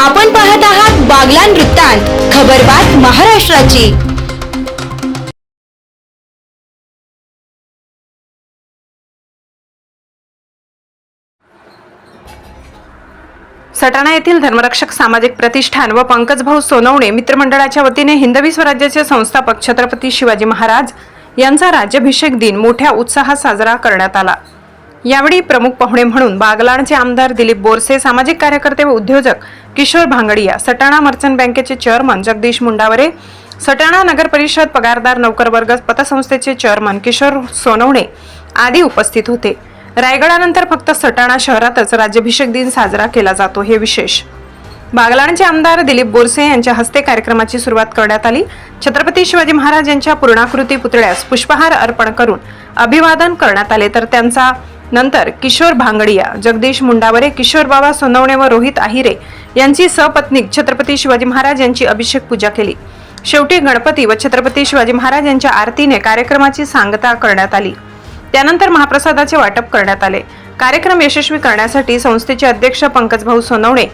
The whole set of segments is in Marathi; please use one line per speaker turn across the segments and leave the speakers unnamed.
आपण पाहत आहात बागलान वृत्तांत खबरबात महाराष्ट्राची.
सटाणा येथील धर्मरक्षक सामाजिक प्रतिष्ठान व पंकजभाऊ सोनवणे मित्रमंडळाच्या वतीने हिंदवी स्वराज्याचे संस्थापक छत्रपती शिवाजी महाराज यांचा राज्याभिषेक दिन मोठ्या उत्साहात साजरा करण्यात आला. यावेळी प्रमुख पाहुणे म्हणून बागलाणचे आमदार दिलीप बोरसे सामाजिक कार्यकर्ते व उद्योजक किशोर भांगडिया सटाणा मर्चंट बँकेचे चेअरमन जगदीश मुंडावरे सटाणा नगर परिषद पगारदार नौकर वर्ग पतसंस्थेचे चेअरमन किशोर सोनवणे आदी उपस्थित होते. रायगडानंतर फक्त सटाणा शहरातच राज्याभिषेक दिन साजरा केला जातो हे विशेष. बागलाणचे आमदार दिलीप बोरसे यांच्या हस्ते कार्यक्रमाची सुरुवात करण्यात आली. छत्रपती शिवाजी महाराज यांच्या पूर्णाकृती पुतळ्यास पुष्पहार अर्पण करून अभिवादन करण्यात आले. तर त्यांचा नंतर किशोर भांगडिया जगदीश मुंडावरे किशोर बाबा सोनवणे व रोहित आहिरे यांची सपत्नीक छत्रपती शिवाजी महाराज यांची अभिषेक पूजा केली. शेवटी गणपती व छत्रपती शिवाजी महाराज यांच्या आरतीने कार्यक्रमाची सांगता करण्यात आली. त्यानंतर महाप्रसादाचे वाटप करण्यात आले. कार्यक्रम यशस्वी करण्यासाठी संस्थेचे अध्यक्ष पंकजभाऊ सोनवणे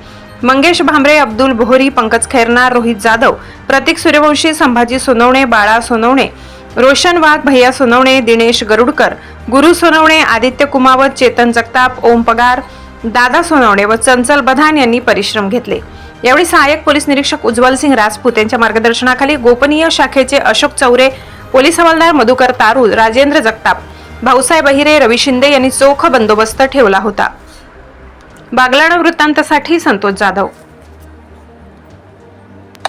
मंगेश भांबरे अब्दुल बोहरी पंकज खैरनार रोहित जाधव प्रतीक सूर्यवंशी संभाजी सोनवणे बाळा सोनवणे रोशन वाघ भैया सोनवणे दिनेश गरुडकर गुरु सोनवणे आदित्य कुमावत चेतन जगताप ओम पगार दादा सोनवणे व चंचल बधान यांनी परिश्रम घेतले. यावेळी सहाय्यक पोलीस निरीक्षक उज्ज्वल सिंग राजपूत यांच्या मार्गदर्शनाखाली गोपनीय शाखेचे अशोक चौरे पोलीस हवालदार मधुकर तारू राजेंद्र जगताप भाऊसाहेब अहिरे रवी शिंदे यांनी चोख बंदोबस्त ठेवला होता. बागलाणा वृत्तांतासाठी संतोष जाधव.